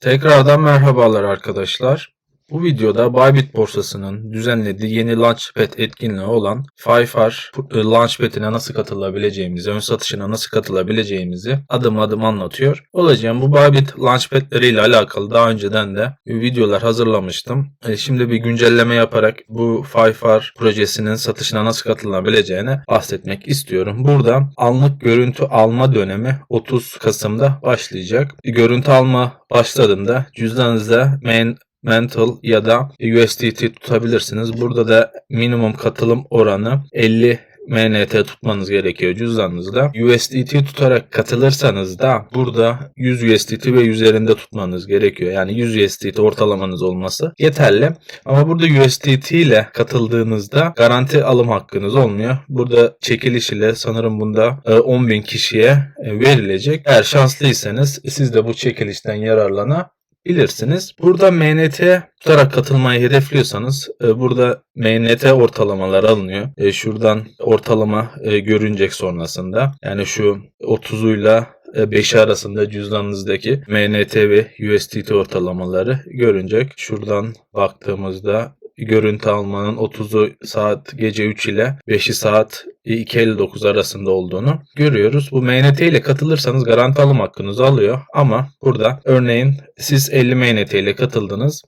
Tekrardan merhabalar arkadaşlar. Bu videoda Bybit borsasının düzenlediği yeni Launchpad etkinliği olan Fifer e, Launchpad'ine nasıl katılabileceğimizi, ön satışına nasıl katılabileceğimizi adım adım anlatıyor. Olacağım bu Bybit Launchpad'leri ile alakalı daha önceden de videolar hazırlamıştım. E, Şimdi bir güncelleme yaparak bu Fifer projesinin satışına nasıl katılabileceğine bahsetmek istiyorum. Burada anlık görüntü alma dönemi 30 Kasım'da başlayacak. Görüntü alma başladığında cüzdanınızda main Mental ya da USDT tutabilirsiniz. Burada da minimum katılım oranı 50 MNT tutmanız gerekiyor cüzdanınızda. USDT tutarak katılırsanız da burada 100 USDT ve üzerinde tutmanız gerekiyor. Yani 100 USDT ortalamanız olması yeterli. Ama burada USDT ile katıldığınızda garanti alım hakkınız olmuyor. Burada çekiliş ile sanırım bunda e, 10.000 kişiye e, verilecek. Eğer şanslıysanız siz de bu çekilişten yararlanabilirsiniz bilirsiniz. Burada MNT tutarak katılmayı hedefliyorsanız e, burada MNT ortalamalar alınıyor. E, şuradan ortalama e, görünecek sonrasında. Yani şu 30'uyla 5'i arasında cüzdanınızdaki MNT ve USDT ortalamaları görünecek. Şuradan baktığımızda görüntü almanın 30'u saat gece 3 ile 5'i saat 2.59 arasında olduğunu görüyoruz. Bu MNT ile katılırsanız garanti alım hakkınızı alıyor ama burada örneğin siz 50 MNT ile katıldınız.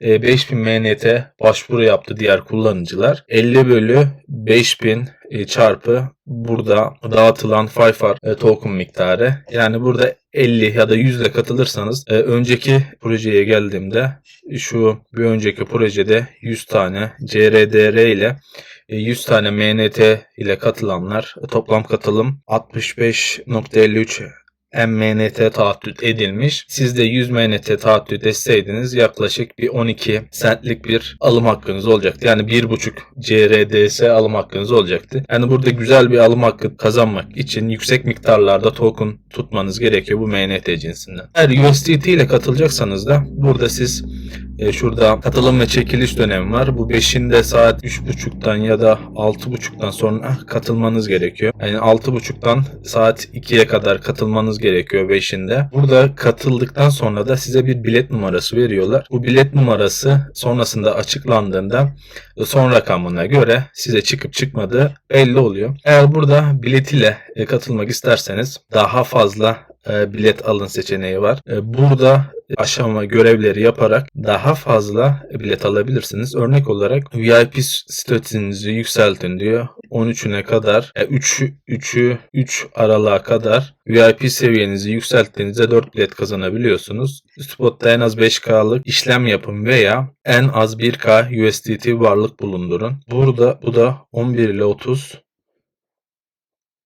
5000 MNT başvuru yaptı diğer kullanıcılar. 50 bölü 5000 çarpı burada dağıtılan FIFAR token miktarı. Yani burada 50 ya da 100 ile katılırsanız önceki projeye geldiğimde şu bir önceki projede 100 tane CRDR ile 100 tane MNT ile katılanlar toplam katılım 65.53 MNT taahhüt edilmiş. Siz de 100 MNT taahhüt etseydiniz yaklaşık bir 12 centlik bir alım hakkınız olacaktı. Yani 1.5 CRDS alım hakkınız olacaktı. Yani burada güzel bir alım hakkı kazanmak için yüksek miktarlarda token tutmanız gerekiyor bu MNT cinsinden. Eğer USDT ile katılacaksanız da burada siz e, şurada katılım ve çekiliş dönemi var. Bu 5'inde saat 3.30'dan ya da 6.30'dan sonra katılmanız gerekiyor. Yani 6.30'dan saat 2'ye kadar katılmanız gerekiyor 5'inde. Burada katıldıktan sonra da size bir bilet numarası veriyorlar. Bu bilet numarası sonrasında açıklandığında son rakamına göre size çıkıp çıkmadığı belli oluyor. Eğer burada bilet ile e, katılmak isterseniz daha fazla bilet alın seçeneği var. Burada aşama görevleri yaparak daha fazla bilet alabilirsiniz. Örnek olarak VIP statünüzü yükseltin diyor. 13'üne kadar 3 3'ü 3 aralığa kadar VIP seviyenizi yükselttiğinizde 4 bilet kazanabiliyorsunuz. Spot'ta en az 5K'lık işlem yapın veya en az 1K USDT varlık bulundurun. Burada bu da 11 ile 30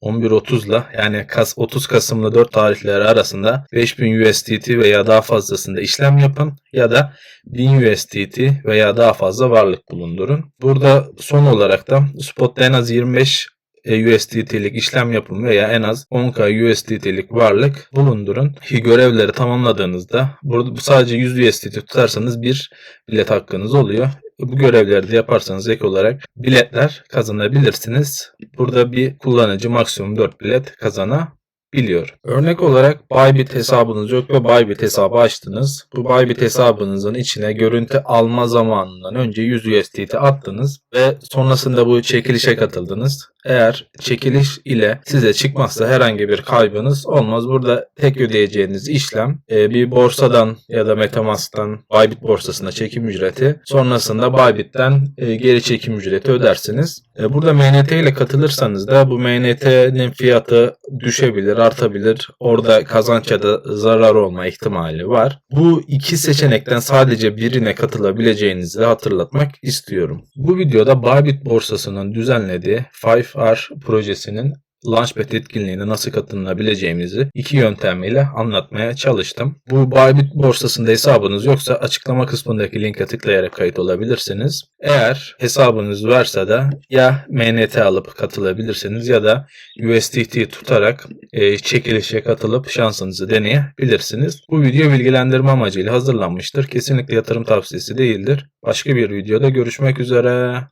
11.30'la yani 30 Kasım'la 4 tarihleri arasında 5000 USDT veya daha fazlasında işlem yapın ya da 1000 USDT veya daha fazla varlık bulundurun. Burada son olarak da spotta en az 25 USDT'lik işlem yapın veya en az 10k USDT'lik varlık bulundurun. Görevleri tamamladığınızda burada sadece 100 USDT tutarsanız bir bilet hakkınız oluyor. Bu görevleri de yaparsanız ek olarak biletler kazanabilirsiniz. Burada bir kullanıcı maksimum 4 bilet kazanabiliyor. Örnek olarak Bybit hesabınız yok ve Bybit hesabı açtınız. Bu Bybit hesabınızın içine görüntü alma zamanından önce 100 USDT attınız ve sonrasında bu çekilişe katıldınız. Eğer çekiliş ile size çıkmazsa herhangi bir kaybınız olmaz. Burada tek ödeyeceğiniz işlem e, bir borsadan ya da Metamask'tan Bybit borsasına çekim ücreti. Sonrasında Bybit'ten e, geri çekim ücreti ödersiniz. E, burada MNT ile katılırsanız da bu MNT'nin fiyatı düşebilir, artabilir. Orada kazanç ya da zarar olma ihtimali var. Bu iki seçenekten sadece birine katılabileceğinizi hatırlatmak istiyorum. Bu videoda Bybit borsasının düzenlediği 5 R projesinin Launchpad etkinliğine nasıl katılınabileceğimizi iki yöntemiyle anlatmaya çalıştım. Bu Bybit borsasında hesabınız yoksa açıklama kısmındaki linke tıklayarak kayıt olabilirsiniz. Eğer hesabınız varsa da ya MNT alıp katılabilirsiniz ya da USDT tutarak e, çekilişe katılıp şansınızı deneyebilirsiniz. Bu video bilgilendirme amacıyla hazırlanmıştır. Kesinlikle yatırım tavsiyesi değildir. Başka bir videoda görüşmek üzere.